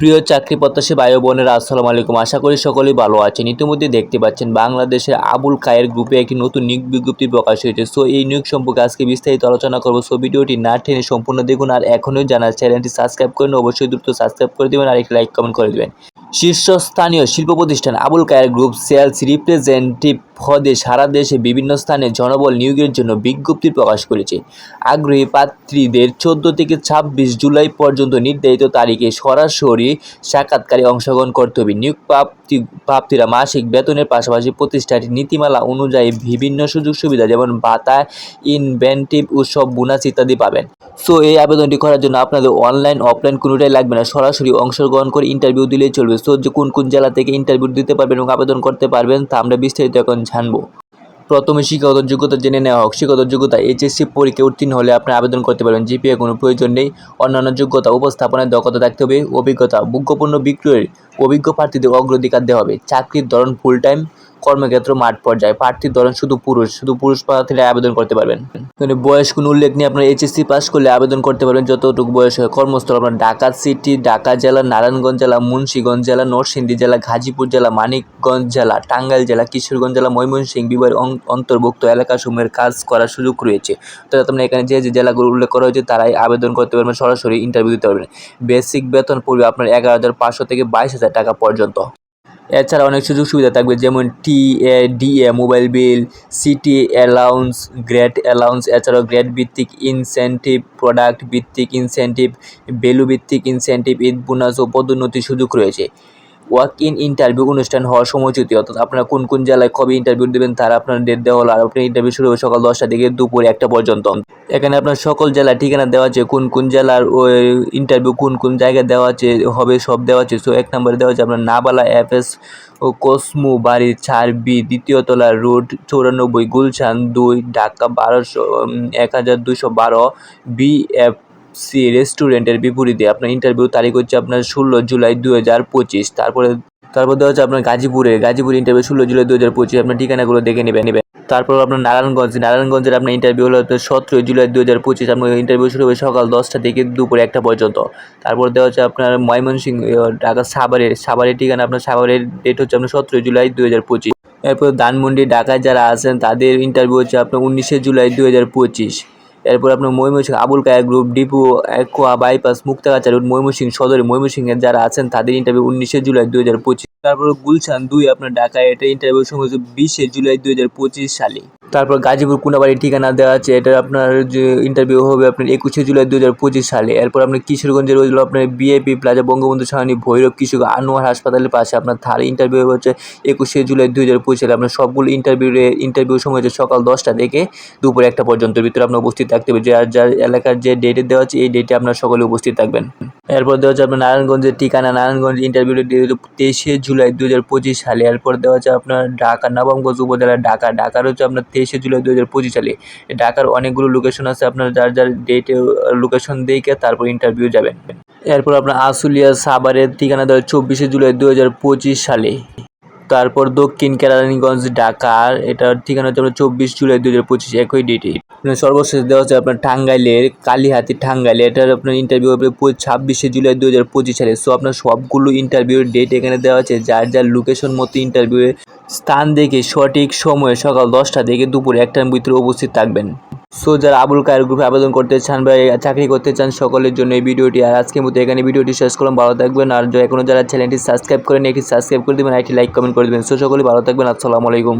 প্রিয় চাকরি প্রত্যাশী ভাই বোনের, আসসালামু আলাইকুম। আশা করি সকলেই ভালো আছেন। ইতিমধ্যে দেখতে পাচ্ছেন বাংলাদেশের আবুল কায়ের গ্রুপে একটি নতুন নিয়োগ বিজ্ঞপ্তি প্রকাশ হয়েছে। সো, এই নিয়োগ সম্পর্কে আজকে বিস্তারিত আলোচনা করব। সো, ভিডিওটি না টেনে সম্পূর্ণ দেখুন। আর এখনই জানার চ্যানেলটি সাবস্ক্রাইব করেন অবশ্যই দ্রুত সাবস্ক্রাইব করে দেবেন। আর একটি লাইক, কমেন্ট করে দেবেন। শীর্ষস্থানীয় শিল্প প্রতিষ্ঠান Abul Khayer group sales representative পদে সারা দেশে বিভিন্ন স্থানে জনবল নিয়োগের জন্য বিজ্ঞপ্তি প্রকাশ করেছে। আগ্রহী প্রার্থীদের চোদ্দ থেকে ছাব্বিশ জুলাই পর্যন্ত নির্ধারিত তারিখে সরাসরি সাক্ষাৎকারে অংশগ্রহণ করতে হবে। নিয়োগ প্রাপ্তি প্রাপ্তিরা মাসিক বেতনের পাশাপাশি প্রতিষ্ঠানটির নীতিমালা অনুযায়ী বিভিন্ন সুযোগ সুবিধা যেমন ভাতা, ইনভেন্টিভ, উৎসব, বোনাস ইত্যাদি পাবেন। সো এই আবেদনটি করার জন্য আপনাদের অনলাইন, অফলাইন কোনোটাই লাগবে না। সরাসরি অংশগ্রহণ করে ইন্টারভিউ দিলেই চলবে। সো যে কোন কোন জেলা থেকে ইন্টারভিউ দিতে পারবেন এবং আবেদন করতে পারবেন তা আমরা বিস্তারিত এখন জানব। প্রথমে শিক্ষাগত যোগ্যতা জেনে নেওয়া হোক। শিক্ষাগত যোগ্যতা, এইচএসসি পরীক্ষা উত্তীর্ণ হলে আপনি আবেদন করতে পারবেন। জিপিএ কোনো প্রয়োজন নেই। অন্যান্য যোগ্যতা, উপস্থাপনায় দক্ষতা থাকতে হবে। অভিজ্ঞতা ভোগ্যপণ্য বিক্রয়ের অভিজ্ঞ প্রার্থীদের অগ্রাধিকার দেওয়া হবে। চাকরির ধরন ফুল টাইম কর্মক্ষেত্র মাঠ পর্যায়ে প্রার্থীর ধরন শুধু পুরুষ শুধু পুরুষ প্রার্থীরা আবেদন করতে পারবেন। এখানে বয়স কোনো উল্লেখ নেই আপনার এইচএসসি পাস করলে আবেদন করতে পারবেন। যতটুকু বয়স হয়, কর্মস্থল আপনার ঢাকা সিটি ঢাকা জেলা, নারায়ণগঞ্জ জেলা, মুন্সিগঞ্জ জেলা, নরসিংদী জেলা, গাজীপুর জেলা, মানিকগঞ্জ জেলা, টাঙ্গাইল জেলা, কিশোরগঞ্জ জেলা, ময়মনসিংহ বিভাগের অন্তর্ভুক্ত এলাকাসমূহের কাজ করার সুযোগ রয়েছে। অর্থাৎ আপনার এখানে যে যে জেলাগুলো উল্লেখ করা হয়েছে, তারাই আবেদন করতে পারবেন, সরাসরি ইন্টারভিউ দিতে পারবেন। বেসিক বেতন পড়বে আপনার এগারো হাজার পাঁচশো থেকে বাইশ হাজার টাকা পর্যন্ত। এছাড়া অনেক সুযোগ সুবিধা থাকবে, যেমন T A DA mobile bill, city allowance, great allowance, এছাড়াও গ্রেট ভিত্তিক ইনসেন্টিভ, প্রোডাক্ট ভিত্তিক ইনসেন্টিভ, ভ্যালু ভিত্তিক ইনসেন্টিভ, ঈদ, বোনাস ও পদোন্নতির সুযোগ রয়েছে। ওয়াক ইন ইন্টারভিউ অনুষ্ঠান হওয়ার সময়চ্যুতি অর্থাৎ আপনারা কোন কোন জেলায় কবে ইন্টারভিউ দেবেন, তার আপনার ডেট দেওয়া হলো। আর আপনার ইন্টারভিউ শুরু হবে সকাল দশটা থেকে দুপুর একটা পর্যন্ত। এখানে আপনার সকল জেলার ঠিকানা দেওয়া আছে, কোন কোন জেলার ওই ইন্টারভিউ কোন কোন জায়গায় দেওয়া আছে, হবে সব দেওয়া আছে। সো এক নম্বরে দেওয়া আছে আপনার নাবালা এফ এস ও কসমু বাড়ি চার বি দ্বিতীয় তলা রোড চৌরানব্বই, গুলশান দুই, ঢাকা বারোশো এক হাজার দুশো বারো বি এফ সি রেস্টুরেন্টের বিপরীতে আপনার ইন্টারভিউ তারিখ হচ্ছে আপনার ষোলো জুলাই দু হাজার পঁচিশ। তারপরে, তারপর দেওয়া হচ্ছে আপনার গাজীপুরে। গাজীপুর ইন্টারভিউ ষোলো জুলাই দু হাজার পঁচিশ। আপনার ঠিকানাগুলো দেখে নেবেন নেবেন। তারপর আপনার নারায়ণগঞ্জ। নারায়ণগঞ্জের আপনার ইন্টারভিউ হলো আপনার সতেরোই জুলাই দু হাজার পঁচিশ। আপনার ইন্টারভিউ শুরু হবে সকাল দশটা থেকে দুপুর একটা পর্যন্ত। তারপর দেওয়া হচ্ছে আপনার ময়মনসিংহ ঢাকা সাভারের সাভারের ঠিকানা আপনার সাভারের ডেট হচ্ছে আপনার সতেরোই জুলাই দু হাজার পঁচিশ। এরপর ধানমন্ডি, ঢাকায় যারা আছেন, তাদের ইন্টারভিউ হচ্ছে আপনার উনিশে জুলাই দু হাজার পঁচিশ। এরপর আপনার Mymensingh, Abul Kaya group depot, Akua bypass Muktagacha road Mymensingh সদরে, ময়মনসিংহের যারা আছেন, তাদের ইন্টারভিউ উনিশে জুলাই দু হাজার পঁচিশ। তারপর গুলশান দুই আপনার ঢাকায় এটা ইন্টারভিউ সময় বিশে জুলাই দু হাজার পঁচিশ সালে। তারপর গাজীপুর কোনাবাড়ির ঠিকানা দেওয়া আছে, এটা আপনার যে ইন্টারভিউ হবে আপনার একুশে জুলাই দু হাজার পঁচিশ সালে। এরপর আপনার কিশোরগঞ্জের হলো আপনার বিএপি প্লাজা বঙ্গবন্ধু সাহানি ভৈরব কিশোর আনোয়ার হাসপাতালের পাশে আপনার থার ইন্টারভিউ হচ্ছে একুশে জুলাই দু হাজার পঁচিশ সালে। আপনার সবগুলো ইন্টারভিউ ইন্টারভিউ সময় হচ্ছে সকাল দশটা থেকে দুপুর একটা পর্যন্ত। ভিতরে আপনার উপস্থিত থাকতে হবে। যার যার এলাকার যে ডেটে দেওয়া আছে, এই ডেটে আপনার সকলে উপস্থিত থাকবেন। এরপর দেওয়া হচ্ছে আপনার নারায়ণগঞ্জের ঠিকানা। নারায়ণগঞ্জ ইন্টারভিউ তেইশে জুলাই দু হাজার পঁচিশ সালে। এরপর দেওয়া হচ্ছে আপনার ঢাকা নবমগঞ্জ উপজেলা ঢাকা। ঢাকার হচ্ছে আপনার তেইশে জুলাই দু হাজার পঁচিশ সালে। ঢাকার অনেকগুলো লোকেশন আছে, আপনার যার যার ডেটে লোকেশন দেখে তারপর ইন্টারভিউ যাবেন। এরপর আপনার আসুলিয়া সাভারের ঠিকানা দেওয়া চব্বিশে জুলাই দু হাজার পঁচিশ সালে। তারপর দক্ষিণ কেরানীগঞ্জ ঢাকার এটার ঠিকানা হচ্ছে আপনার চব্বিশ জুলাই দু হাজার পঁচিশ একই ডেটে সর্বশেষ দেওয়া হচ্ছে আপনার টাঙ্গাইলের, কালীহাতি টাঙ্গাইল। এটার আপনার ইন্টারভিউ হবে ছাব্বিশে জুলাই দু হাজার পঁচিশ সালে। সো আপনার সবগুলো ইন্টারভিউর ডেট এখানে দেওয়া আছে যার যার লোকেশন মতো ইন্টারভিউয়ে স্থান দেখে সঠিক সময়ে সকাল দশটা থেকে দুপুর একটার ভিতরে উপস্থিত থাকবেন। সো যারা আবুল কায়ের গ্রুপে আবেদন করতে চান বা চাকরি করতে চান সকলের জন্য এই ভিডিওটি। আর আজকের মতো এখানে ভিডিওটি শেষ করলাম। ভালো থাকবেন। আর এখনও যারা চ্যানেলটি সাবস্ক্রাইব করেন একটি সাবস্ক্রাইব করে দেবেন একটি লাইক কমেন্ট করে দেবেন। সো সকলে ভালো থাকবেন। আসসালামু আলাইকুম।